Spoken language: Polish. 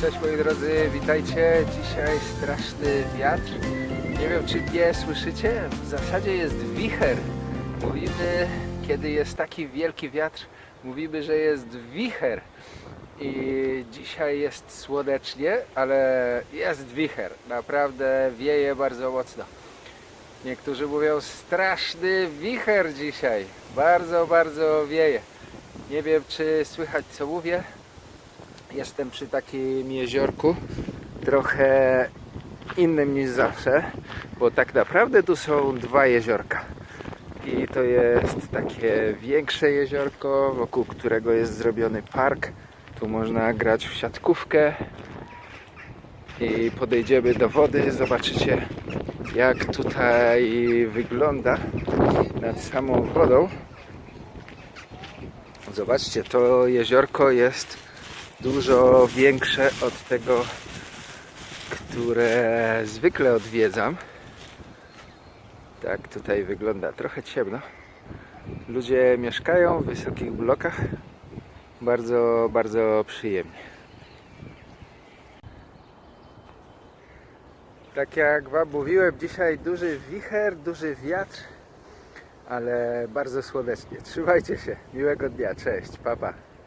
Cześć moi drodzy, witajcie. Dzisiaj straszny wiatr. Nie wiem czy nie słyszycie, w zasadzie jest wicher. Mówimy, kiedy jest taki wielki wiatr, mówimy, że jest wicher. I dzisiaj jest słonecznie, ale jest wicher. Naprawdę wieje bardzo mocno. Niektórzy mówią straszny wicher dzisiaj. Bardzo, bardzo wieje. Nie wiem czy słychać co mówię. Jestem przy takim jeziorku, trochę innym niż zawsze, bo tak naprawdę tu są dwa jeziorka. I to jest takie większe jeziorko, wokół którego jest zrobiony park. Tu można grać w siatkówkę i podejdziemy do wody, zobaczycie jak tutaj wygląda nad samą wodą. Zobaczcie, to jeziorko jest dużo większe od tego, które zwykle odwiedzam. Tak tutaj wygląda, trochę ciemno. Ludzie mieszkają w wysokich blokach. Bardzo, bardzo przyjemnie. Tak jak Wam mówiłem, dzisiaj duży wicher, duży wiatr, ale bardzo słonecznie. Trzymajcie się, miłego dnia, cześć, papa. Pa.